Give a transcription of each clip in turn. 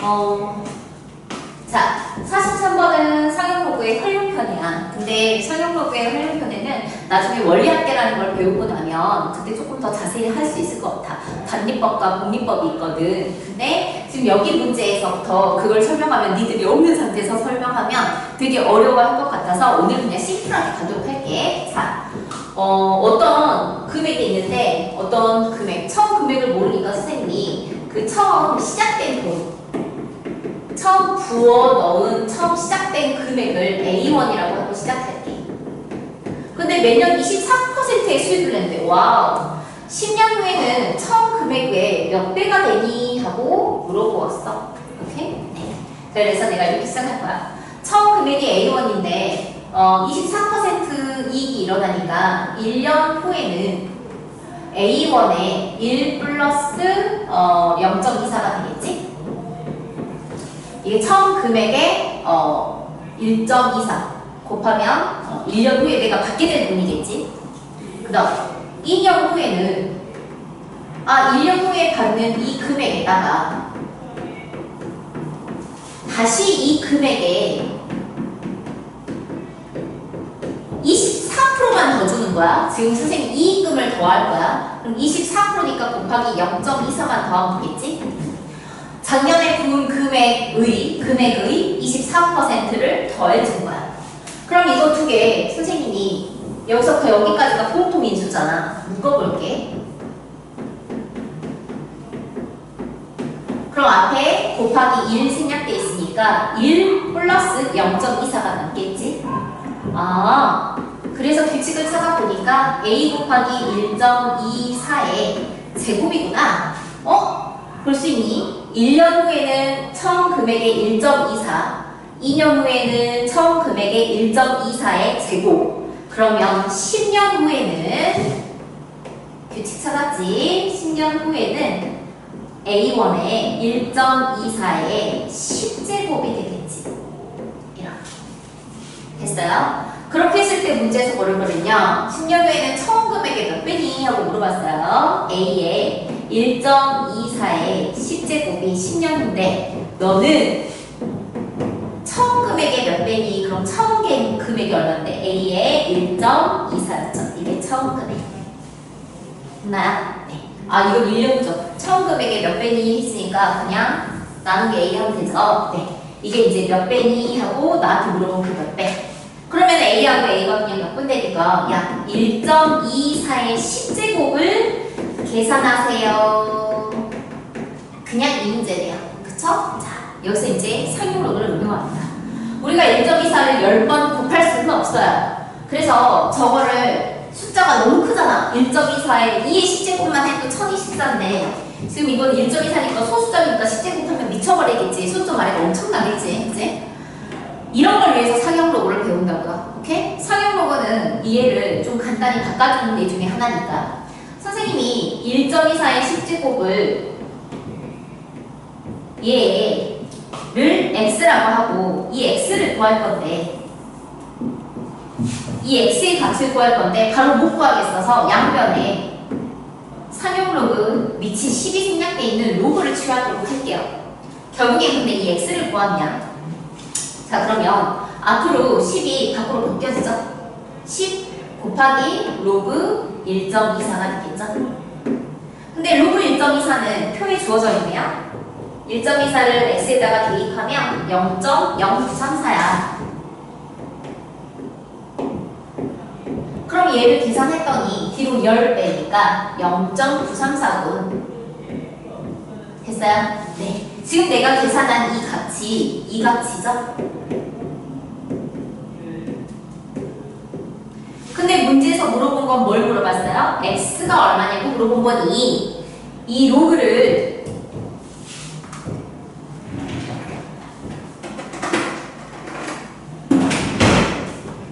어, 자, 43번은 상용로그의 활용편이야. 근데 상용로그의 활용편에는 나중에 원리학계라는 걸 배우고 나면 그때 조금 더 자세히 할 수 있을 것 같아. 단리법과 복리법이 있거든. 근데 지금 여기 문제에서부터 그걸 설명하면 니들이 없는 상태에서 설명하면 되게 어려워할 것 같아서 오늘 그냥 심플하게 가도록 할게. 자, 어, 어떤 금액이 있는데 어떤 금액, 처음 금액을 모르니까 선생님이 그 처음 시작된 돈 처음 부어 넣은 처음 시작된 금액을 A1이라고 하고 시작할게. 근데 매년 24%의 수익을 낸대. 와우. 10년 후에는 처음 금액의 몇 배가 되니? 하고 물어보았어. 오케이? 네. 그래서 내가 이렇게 시작할 거야. 처음 금액이 A1인데 어, 24% 이익이 일어나니까 1년 후에는 A1에 1 플러스 어, 0.24가 되겠지? 이게 처음 금액의 어, 1.24 곱하면 어, 1년 후에 내가 받게 될 돈이겠지. 그 다음 2년 후에는 아 1년 후에 받는 이 금액에다가 다시 이 금액에 24%만 더 주는 거야. 지금 선생님 이익금을 더할 거야. 그럼 24%니까 곱하기 0.24만 더하면 되겠지? 작년에 부은 금 액의 금액의 24%를 더해준 거야. 그럼 이거 두 개 선생님이 여기서부터 여기까지가 공통 인수잖아. 묶어볼게. 그럼 앞에 곱하기 1 생략돼 있으니까 1 플러스 0.24가 남겠지? 아, 그래서 규칙을 찾아보니까 a 곱하기 1.24의 제곱이구나. 어? 볼 수 있니? 1년 후에는 처음 금액의 1.24, 2년 후에는 처음 금액의 1.24의 제곱. 그러면 10년 후에는 규칙 찾았지? 10년 후에는 A1의 1.24의 10제곱이 되겠지. 이렇게. 됐어요? 그렇게 했을 때 문제에서 뭐를 거든요 10년 후에는 처음 금액의 몇 배니? 하고 물어봤어요. A의 1.24의 10제곱이 10년 후인데 너는 처음 금액의 몇 배니? 그럼 처음 개- 금액이 얼마인데? A의 1.24였죠. 이게 처음 금액. 됐나요? 네. 아, 이거 1년이죠. 처음 금액의 몇 배니 했으니까 그냥 나누기 A 하면 되죠. 네. 이게 이제 몇 배니 하고 나한테 물어본 그 몇 배. 그러면 A하고 A가 그냥 몇 분대니까 야 1.24의 10제곱을 계산하세요. 그냥 이 문제네요. 그쵸? 자, 여기서 이제 상용로그를 응용합니다. 우리가 1.24를 10번 곱할 수는 없어요. 그래서 저거를 숫자가 너무 크잖아. 1.24에 2의 10제곱만 해도 1024인데 지금 이건 1.24니까 소수점이니까 10제곱하면 미쳐버리겠지. 소점 아래가 엄청나겠지. 그치? 이런 걸 위해서 상용로그를 배운다고요. 오케이? 상용로그는 이해를 좀 간단히 바꿔주는 애 중에 하나니까. 선생님이 1.24의 10제곱을 얘를 x라고 하고 이 x를 구할 건데 이 x의 값을 구할 건데 바로 못 구하겠어서 양변에 상용 로그 밑이 10이 생략돼 있는 로그를 취하도록 할게요. 결국에 근데 이 x를 구하면 자 그러면 앞으로 10이 밖으로 벗겨지죠? 10 곱하기 로그 1.24가 되겠죠? 근데 로그 1.24는 표에 주어져 있네요. 1.24를 x에다가 대입하면 0.0934야. 그럼 얘를 계산했더니 뒤로 10배니까 0.934군. 됐어요? 네. 지금 내가 계산한 이 값이 이 값이죠? 근데 문제에서 물어본 건 뭘 물어봤어요? x가 얼마냐고 물어본 거니 이 로그를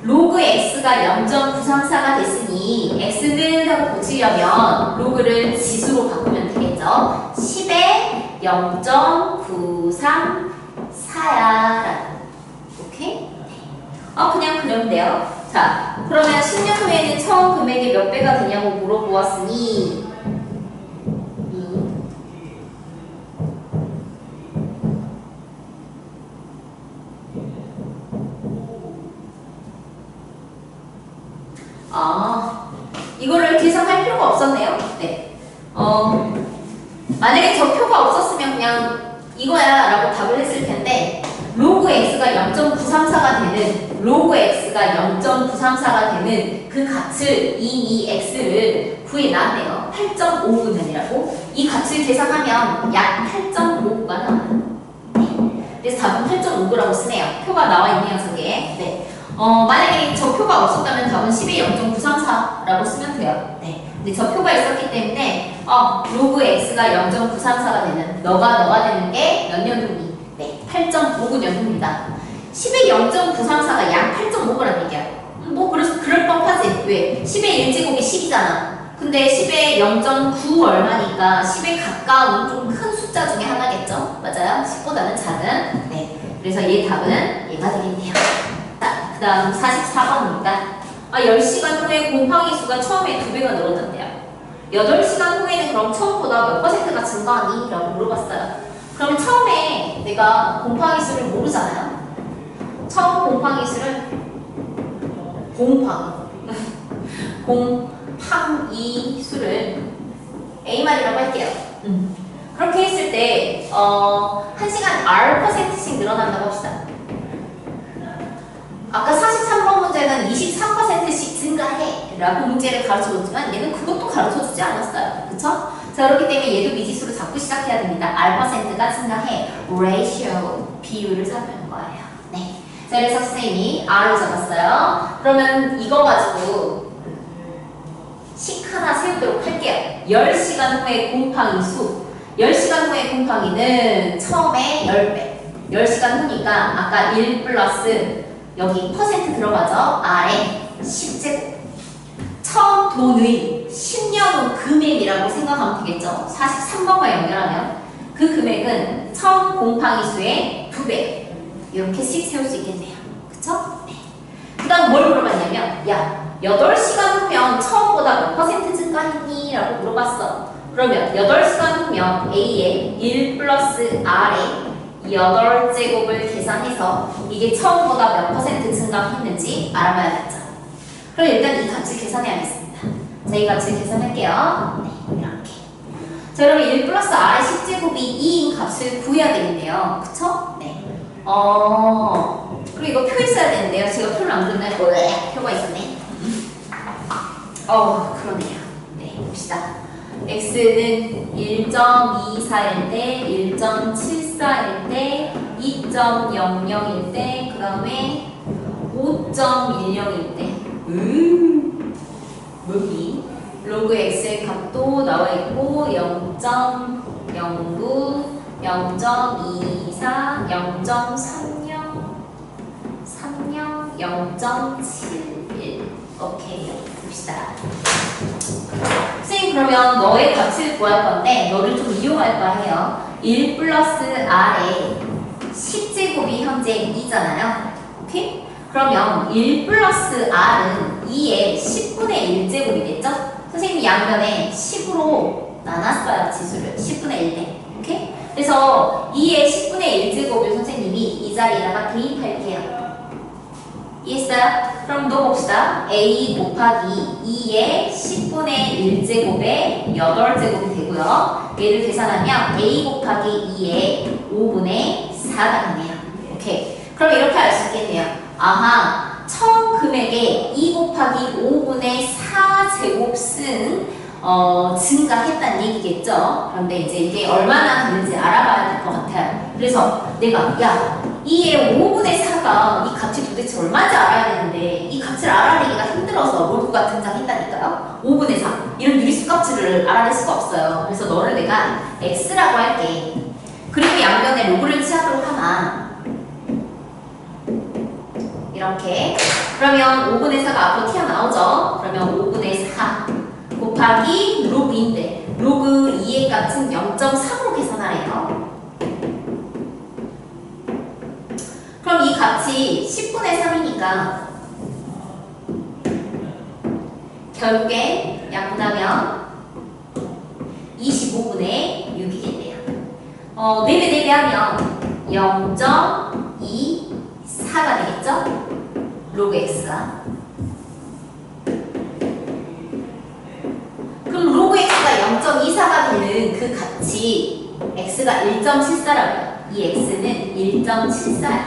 로그 x가 0.934가 됐으니 x는 하고 고치려면 로그를 지수로 바꾸면 되겠죠. 10에 0.934야. 오케이? 어, 그냥 그려면 돼요. 자, 그러면 10년 후에는 처음 금액이 몇 배가 되냐고 물어보았으니? 아, 이거를 계산할 필요가 없었네요. 네. 어, 그냥 이거야 라고 답을 했을 텐데 로그 x가 0.934가 되는 로그 x가 0.934가 되는 그 값을 이 2x를 구해놨네요. 8.5분면이라고 이 값을 계산하면 약 8.5가 나와요. 네. 그래서 답은 8.5라고 쓰네요. 표가 나와 있는 녀석에. 네. 어, 만약에 저 표가 없었다면 답은 10의 0.934라고 쓰면 돼요. 네. 근데 저 표가 있었기 때문에 어, 로그 x가 0.934가 되는 너가 너가 되는 게몇 년분이? 네, 8.59년입니다. 10의 0.934가 약 8.5란 얘기야. 음, 뭐 그래서 그럴 법하지. 왜? 10의 1제곱이 10이잖아. 근데 10의 0.9 얼마니까 10에 가까운 좀 큰 숫자 중에 하나겠죠? 맞아요? 10보다는 작은. 네. 그래서 얘 답은 얘가 되겠네요. 자, 그 다음 44번입니다. 아, 10시간 후에 곰팡이 수가 처음에 2배가 늘어났대요. 8시간 후에는 그럼 처음보다 몇 퍼센트가 증가하니? 라고 물어봤어요. 그러면 처음에 내가 곰팡이 수를 모르잖아요. 처음 곰팡이 수를 곰팡이 곰팡이 수를 A말이라고 할게요. 음. 그렇게 했을 때 어, 1시간 R 퍼센트씩 늘어난다고 합시다. 아까 43번 문제는 23%씩 증가해 라고 문제를 가르쳐줬지만 얘는 그것도 가르쳐주지 않았어요. 그쵸? 자 그렇기 때문에 얘도 미지수로 잡고 시작해야 됩니다. R%가 증가해 ratio 비율을 잡는 거예요. 네. 자 그래서 선생님이 R을 잡았어요. 그러면 이거 가지고 식 하나 세우도록 할게요. 10시간 후에 곰팡이 수 10시간 후에 곰팡이는 처음에 10배 10시간 후니까 아까 1 플러스 여기 퍼센트 들어가죠. R에 10제곱 처음 돈의 10년 후 금액이라고 생각하면 되겠죠. 43번과 연결하면 그 금액은 처음 곰팡이 수의 2배 이렇게씩 세울 수 있겠네요. 그쵸? 네. 그 다음 뭘 물어봤냐면 야 8시간 후면 처음보다 몇 퍼센트 증가했니? 라고 물어봤어. 그러면 8시간 후면 A에 1 플러스 R에 8제곱을 계산해서 이게 처음보다 몇 퍼센트 증가했는지 알아봐야겠죠. 그럼 일단 이 값을 계산해야겠습니다. 자, 이 값을 계산할게요. 네, 이렇게. 자, 그러면 1 플러스 R의 10제곱이 2인 값을 구해야 되겠네요. 그쵸? 네. 어, 그리고 이거 표 있어야 되는데요. 제가 표를 안 그렸나요? 왜? 표가 있었네. 어, 그러네요. 네, 봅시다. x는 1.24일 때, 1.74일 때, 2.00일 때, 그 다음에 5.10일 때. 음, 여기 로그 x의 값도 나와 있고 0.09, 0.24, 0.30, 30, 0.71. 오케이, 봅시다. 선생님 그러면 너의 값을 구할 건데 너를 좀 이용할 거 해요. 1 플러스 R에 10제곱이 현재 2잖아요. 오케이? 그러면 1 플러스 R은 2의 10분의 1제곱이겠죠? 선생님이 양변에 10으로 나눴어요. 지수를. 10분의 1대. 오케이? 그래서 2의 10분의 1제곱을 선생님이 이 자리에다가 대입할게요. 이해했어요? 그럼 넣어봅시다. a 곱하기 2의 10분의 1제곱에 8제곱이 되고요. 얘를 계산하면 a 곱하기 2의 5분의 4가 되네요. 오케이. 그럼 이렇게 알 수 있겠네요. 아하, 처음 금액에 2 곱하기 5분의 4제곱은 어, 증가했다는 얘기겠죠. 그런데 이제 이게 얼마나 되는지 알아봐야 될 것 같아요. 그래서 내가 야 2의 5분의 4가 이 값이 도대체 얼마인지 알아야 되는데 이 값을 알아내기가 힘들어서 로그가 등장했다니까요. 5분의 4 이런 유리수 값을 알아낼 수가 없어요. 그래서 너를 내가 x라고 할게. 그리고 양변에 로그를 취하도록 하마. 이렇게 그러면 5분의 4가 앞으로 튀어나오죠. 그러면 5분의 4 곱하기 로그인데 로그 2의 값은 0.3으로 계산하래요. 그럼 이 값이 10분의 3이니까 결국에 약분하면 25분의 6이겠네요. 어, 4배 4배 하면 0.24가 되겠죠? 로그 x가. 그럼 로그 x가 0.24가 되는 그 값이 x가 1.74라고요. 이 x는 1.74야.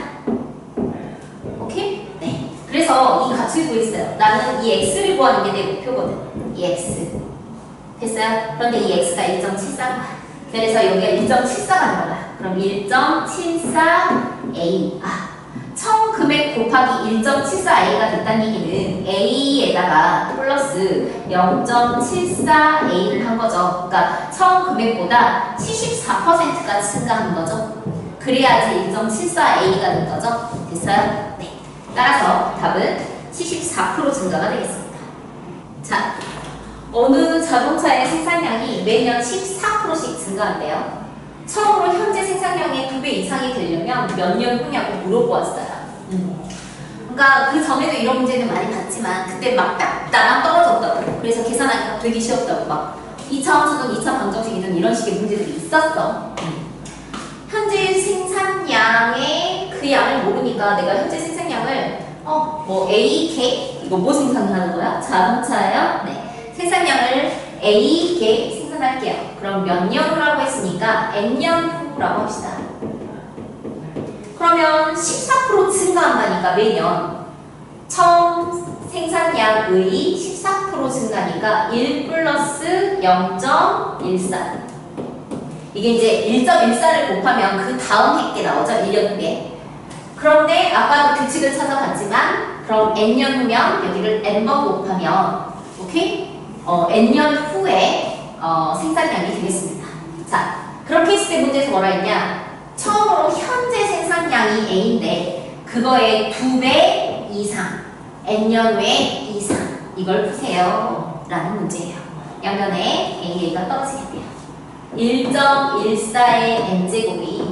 오케이? 네. 그래서 이 값을 구했어요. 나는 이 x를 구하는 게 내 목표거든. 이 x. 됐어요? 그런데 이 x가 1.74가. 그래서 여기가 1.74가 나와요. 그럼 1.74a. 아, 총 금액 곱하기 1.74a가 됐다는 얘기는 a에다가 플러스 0.74a를 한 거죠. 그러니까 총 금액보다 74%가 증가한 거죠. 그래야지 1.74a가 된 거죠. 됐어요? 네. 따라서 답은 74% 증가가 되겠습니다. 자, 어느 자동차의 생산량이 매년 14%씩 증가한대요. 처음으로 현재 생산량의 두 배 이상이 되려면 몇 년 후냐고 물어보았어요. 음. 그러니까 그 전에도 이런 문제는 많이 봤지만 그때 막 딱 나랑 떨어졌다고. 그래서 계산하기가 되게 쉬웠다고 막 2차 함수든 2차 방정식 이든 이런 식의 문제들이 있었어. 음. 현재 생산량의 그 양을 모르니까 내가 현재 생산량을 어, 뭐 A, K 이거 뭐 생산하는 거야? 자동차예요? 네. 생산량을 A, K 생산할게요. 그럼 몇 년 후라고 했으니까 N년 후라고 합시다. 그러면 14% 증가한다니까 매년 처음 생산량의 14% 증가니까 1 플러스 0.14 이게 이제 1.14를 곱하면 그 다음 획게 나오죠 1년 후에 그런데 아까도 규칙을 찾아봤지만 그럼 n년 후면 여기를 n번 곱하면 오케이? 어, n년 후에 어, 생산량이 되겠습니다 자 그렇게 했을 때 문제에서 뭐라 했냐 처음으로 현재 생산량이 A인데 그거의 두 배 이상 n년 후에 이상 이걸 푸세요 라는 문제예요 양면에 A, A가 떨어지겠네요 1.14의 n제곱이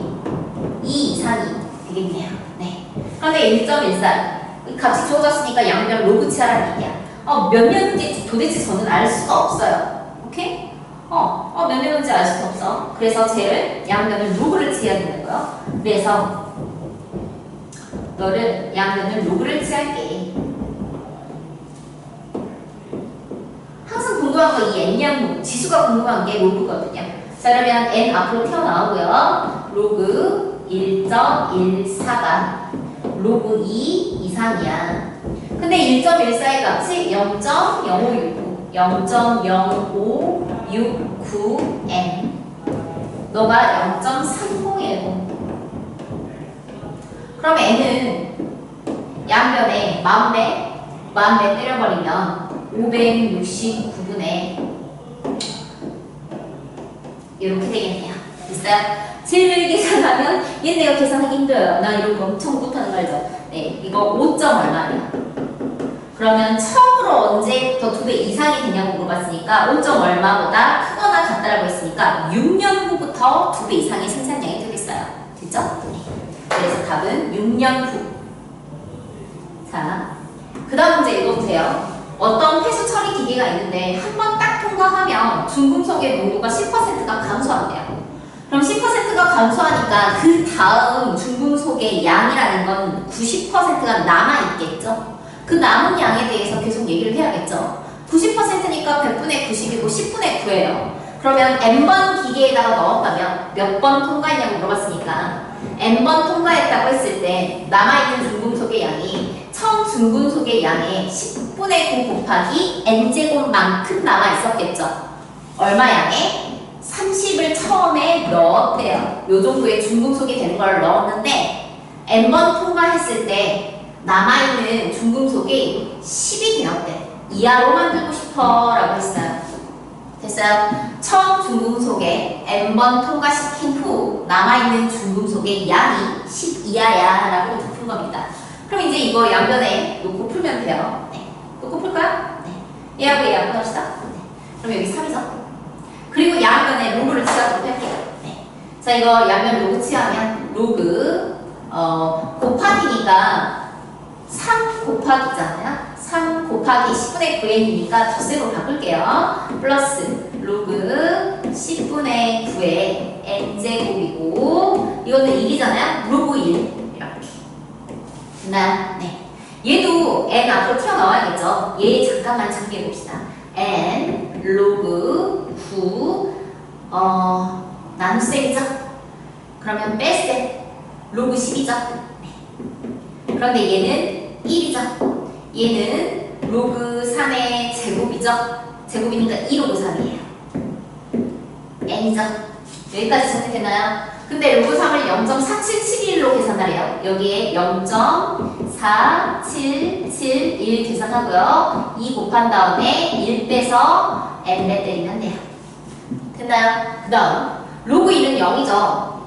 2 이상이 되겠네요. 네. 그런데 1.14 값이 주어졌으니까 양변 로그 치하라는 얘기야. 어, 몇 년인지 도대체 저는 알 수가 없어요. 오케이? 어, 어, 몇 년인지 알 수가 없어. 그래서 쟤를 양변을 로그를 치해야 되는 거예요. 그래서 너를 양변을 로그를 치할게. 항상 궁금한 거이 n량 지수가 궁금한 게 로그거든요. 자 그러면 n 앞으로 튀어나오고요. 로그 1.14가 로그 2 이상이야. 근데 1.14의 값이 0.0569, 0.0569n. 너가 0.3010. 그럼 n은 양변에 만배, 만배 때려버리면 569분의 이렇게 되겠네요. 됐어요? 질을 계산하면 얘 내가 계산하기 힘들어요. 나 이런 거 엄청 못하는 거 알죠? 네, 이거 5점 얼마냐? 그러면 처음으로 언제부터 두 배 이상이 되냐고 물어봤으니까 5점 얼마보다 크거나 같다라고 했으니까 6년 후부터 두 배 이상의 생산량이 되겠어요. 됐죠? 네. 그래서 답은 6년 후. 자, 그 다음 문제 읽어보세요. 어떤 폐수 처리 기계가 있는데 한 번 딱 통과하면 중금속의 농도가 10%가 감소한대요. 그럼 10%가 감소하니까 그 다음 중금속의 양이라는 건 90%가 남아있겠죠? 그 남은 양에 대해서 계속 얘기를 해야겠죠? 90%니까 100분의 90이고 10분의 9예요. 그러면 n번 기계에다가 넣었다면 몇 번 통과했냐고 물어봤으니까 n번 통과했다고 했을 때 남아있는 중금속의 양이 처음 중금속의 양의 10분의 9 곱하기 n제곱만큼 남아있었겠죠. 얼마 양에? 30을 처음에 넣었대요. 요 정도의 중금속이 되는 걸 넣었는데 n번 통과했을 때 남아있는 중금속이 10이 되었대. 이하로 만들고 싶어 라고 했어요. 됐어요? 처음 중금속에 n번 통과시킨 후 남아있는 중금속의 양이 10 이하야 라고 짚은 겁니다. 그럼 이제 이거 양변에 놓고 풀면 돼요. 네. 놓고 풀까요? 네. 얘하고 얘하고 합시다. 네. 그럼 여기 3이죠? 그리고 양변에 로그를 치하도록 할게요. 네. 자, 이거 양변 로그 치하면 로그 어, 곱하기니까 3 곱하기잖아요. 3 곱하기 10분의 9n이니까 덧셈으로 바꿀게요. 플러스 로그 10분의 9의 n제곱이고 이거는 1이잖아요. 로그 1 이렇게. 나, 네. 얘도 n 앞으로 튀어나와야겠죠. 얘 잠깐만 정리해 봅시다. n 로그 9 어, 나눗셈이죠? 그러면 뺄셈 로그 10이죠? 그런데 얘는 1이죠? 얘는 로그 3의 제곱이죠? 제곱이니까 2 로그 3이에요. n이죠? 여기까지 정리되나요? 근데 로그 3을 0.4771로 계산하래요. 여기에 0.4771 계산하고요. 2 곱한 다음에 1 빼서 n에 때리면 돼요. 됐나요? 그 다음 로그 1은 0이죠.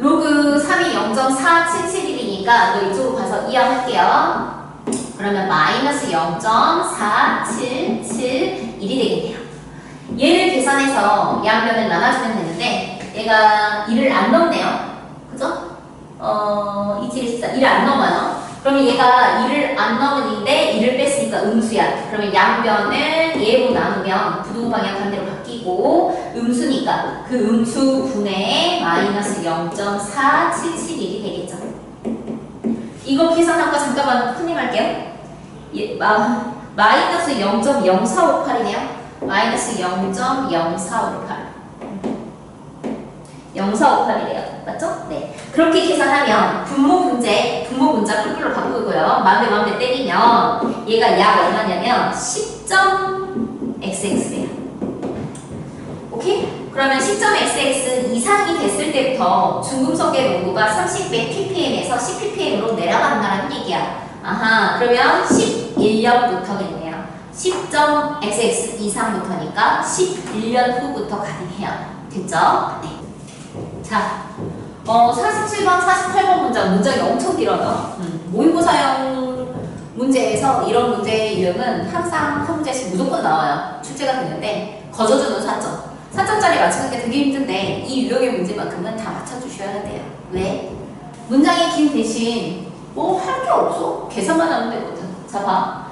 로그 3이 0.4771이니까 너 이쪽으로 가서 이항할게요. 그러면 마이너스 0.4771이 되겠네요. 얘를 계산해서 양변을 나눠주면 되는데 얘가 1을 안 넘네요. 그죠? 어, 2, 7, 14, 1을 안 넘어요. 그러면 얘가 1을 안 넘으는데 1을 뺐으니까 음수야. 그러면 양변을 얘로 나누면 부동방향 반대로 바뀌고 음수니까 그 음수 분의 마이너스 0.4771이 되겠죠. 이거 계산한 거 잠깐만 큰일할게요. 예, 마, 마이너스 0.0458이네요. 마이너스 0.0458. 0458이래요. 맞죠? 네. 그렇게 계산하면 분모 분제, 분모 분자 풀글로 바꾸고요. 마음대 마음대 때리면 얘가 약 얼마냐면 10.xx래요. 오케이? 그러면 10.xx 이상이 됐을 때부터 중금속의 농도가 30 ppm에서 10 ppm으로 내려간다는 얘기야. 아하, 그러면 11년부터겠네요. 10.xx 이상부터니까 11년 후부터 가능해요. 됐죠? 네. 자, 어, 47번, 48번 문장, 문장이 엄청 길어요. 음, 모의고사형 문제에서 이런 문제의 유형은 항상 한 문제씩 무조건 나와요. 출제가 되는데, 거저주는 4점. 4점짜리 맞추는 게 되게 힘든데, 이 유형의 문제만큼은 다 맞춰주셔야 돼요. 왜? 문장이 긴 대신, 뭐 할 게 없어. 계산만 하면 되거든. 자, 봐.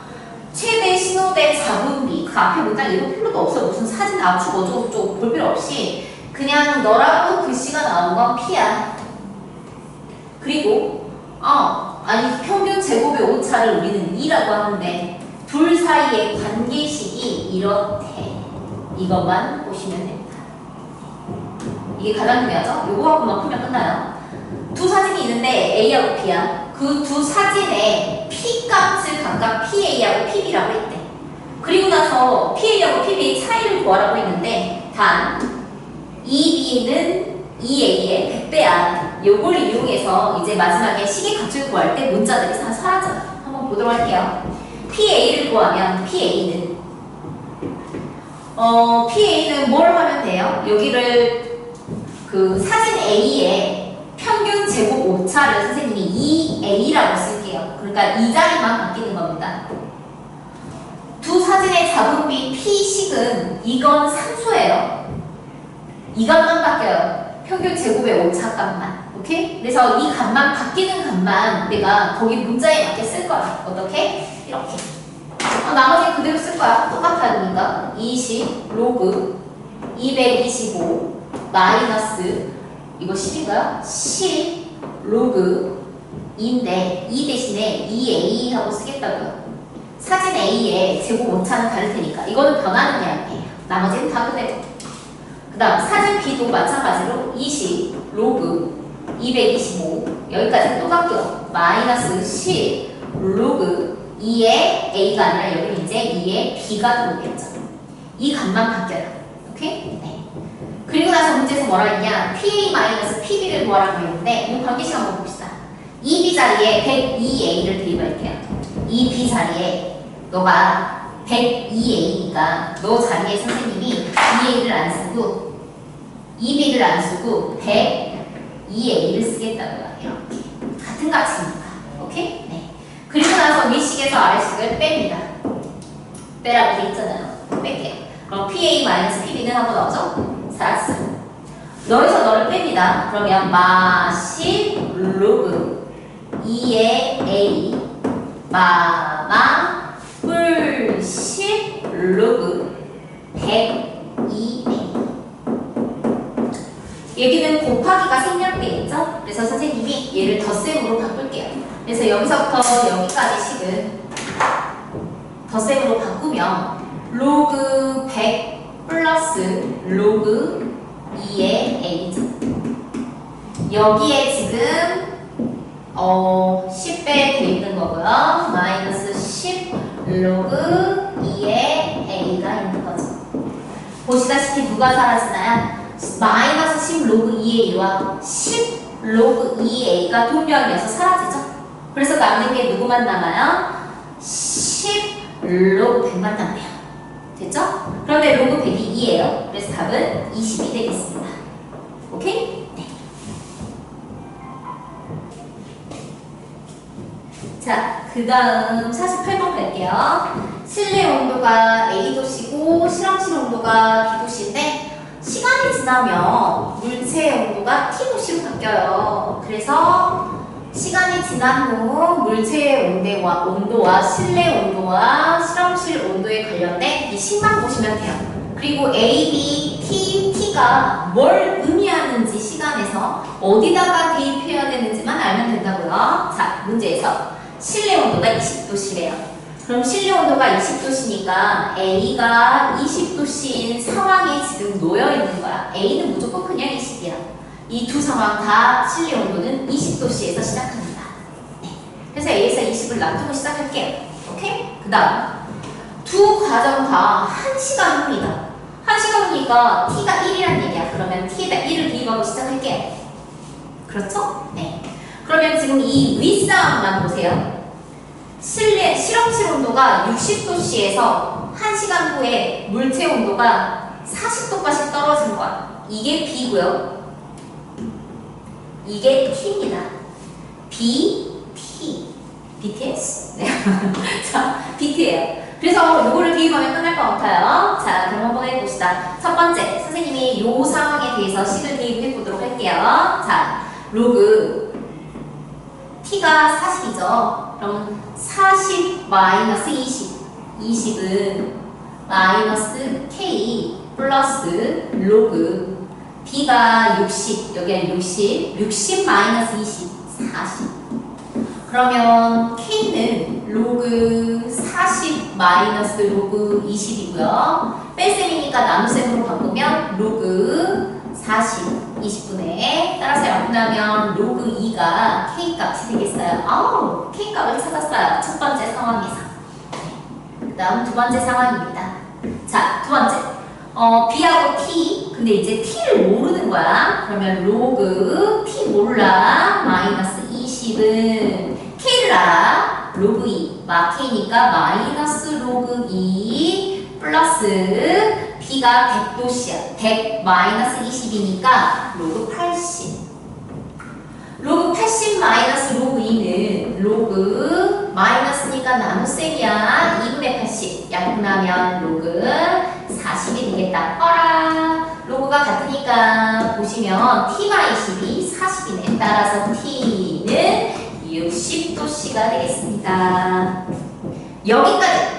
최대 신호대 잡음비 그 앞에 문장 읽을 필요도 없어 무슨 사진 압축 어쩌고저쩌고 볼 필요 없이 그냥 너라고 글씨가 나온 건 P야 그리고 어 아니 평균 제곱의 오차를 우리는 2라고 하는데 둘 사이의 관계식이 이렇대 이것만 보시면 이게 가장 중요하죠? 요거하고만 풀면 끝나요 두 사진이 있는데 A하고 B야 그 두 사진의 P 값을 각각 PA하고 PB라고 했대. 그리고 나서 PA하고 PB의 차이를 구하라고 했는데 단 EB는 EA의 100배야. 요걸 이용해서 이제 마지막에 시계 값을 구할 때 문자들이 다 사라져요. 한번 보도록 할게요. PA를 구하면 PA는 어, PA는 뭘 하면 돼요? 여기를 그 사진 A에 평균 제곱 오차를 선생님이 2A라고 쓸게요. 그러니까 이 자리만 바뀌는 겁니다. 두 사진의 잡음비 P식은 이건 상수예요. 이 값만 바뀌어요. 평균 제곱의 오차 값만. 오케이? 그래서 이 값만 바뀌는 값만 내가 거기 문자에 맞게 쓸 거야. 어떻게? 이렇게. 어, 나머지 그대로 쓸 거야. 똑같으니까. 20 로그 225 마이너스 이거 10인가요? 10 로그 2인데 2 대신에 2a 하고 쓰겠다고요. 사진 a의 제곱 오차는 다를 테니까 이거는 변하는 양이에요. 나머지는 다 그대로. 그 다음 사진 b도 마찬가지로 20 로그 225 여기까지 또 바뀌어 마이너스 10 로그 2의 a가 아니라 여기는 이제 2의 b가 들어오겠죠. 이 값만 바뀌어요. 오케이? 네. 그리고 나서 문제에서 뭐라 했냐? PA-PB를 구하라고 했는데 이 관계식 한번 봅시다. 2B 자리에 102A를 대입할게요. 2B 자리에 너가 102A니까 너 자리에 선생님이 2A를 안 쓰고 2B를 안 쓰고 102A를 쓰겠다고요. 같은 값이니까 오케이? 네. 그리고 나서 위식에서 아래식을 뺍니다. 빼라고 돼 있잖아요. 뺄게요. 그럼 PA-PB는 하고 나오죠? 살았어. 여기서 너를 뺍니다. 그러면 마시 로그 2의 A 마마 뿔십 로그 102A 여기는 곱하기가 생략되겠죠? 그래서 선생님이 얘를 덧셈으로 바꿀게요. 그래서 여기서부터 여기까지 식은 덧셈으로 바꾸면 로그 100 플러스 로그 2의 a죠. 여기에 지금 어 10배 돼 있는 거고요. 마이너스 10 로그 2의 a가 있는 거죠. 보시다시피 누가 사라지나요? 마이너스 10 로그 2의 a와 10 로그 2의 a가 동명이어서 사라지죠. 그래서 남는 게 누구만 남아요? 10 로그 100만 남아요. 됐죠? 그런데 로그 100이 2예요. 그래서 답은 20이 되겠습니다. 오케이? 네. 자, 그 다음 48번 갈게요. 실내 온도가 A도시고 실험실 온도가 B도시인데 시간이 지나면 물체의 온도가 T도시로 바뀌어요. 그래서 시간이 지난 후 물체의 온도와, 온도와 실내 온도와 실험실 온도에 관련된 이 식만 보시면 돼요. 그리고 A, B, T, T가 뭘 의미하는지 시간에서 어디다가 대입해야 되는지만 알면 된다고요. 자, 문제에서 실내 온도가 20도시래요. 그럼 실내 온도가 20도시니까 A가 20도씨인 상황에 지금 놓여 있는 거야. A는 무조건 그냥 20이야. 이 두 상황 다 실내 온도는 20도씨에서 시작합니다. 네. 그래서 A에서 20을 놔두고 시작할게요. 오케이? 그 다음 두 과정 다 1시간 후입니다. 1시간 후니까 T가 1이란 얘기야. 그러면 T에다 1을 대입하고 시작할게요. 그렇죠? 네. 그러면 지금 이 윗상황만 보세요. 실내 실험실 온도가 60도씨에서 1시간 후에 물체 온도가 40도까지 떨어진 거야. 이게 B고요. 이게 T입니다. B, T. BTS. 네. 자, BT예요. 그래서 요거를 대입하면 끝날 것 같아요. 자, 그럼 한번 해봅시다. 첫 번째, 선생님이 요 상황에 대해서 식을 대입해 보도록 할게요. 자, 로그 t가 40이죠. 그럼 40 마이너스 20. 20은 마이너스 k 플러스 로그 b가 60. 여기는 60. 60 마이너스 20. 40. 그러면 k는 로그 40 마이너스 로그 20이고요. 뺄셈이니까 나눗셈으로 바꾸면 로그 40 20분의 따라서 약분하면 로그 2가 k 값이 되겠어요. 아우 k 값을 찾았어요. 첫 번째 상황에서. 그 다음 두 번째 상황입니다. 자, 두 번째. 어, b하고 t. 근데 이제 t를 모르는 거야. 그러면 로그 t 몰라. 마이너스 20은 k를 알아. 로그 2. 마 k니까 마이너스 로그 2 플러스 b가 100도씨야. 100 마이너스 20이니까 로그 80. 로그 80 마이너스 로그 2는 로그 마이너스니까 나눗셈이야. 2분의 80. 약분하면 로그 40이 되겠다. 어라. 로그가 같으니까 보시면 t가 20이 40이네. 따라서 t는 60도씨가 되겠습니다. 여기까지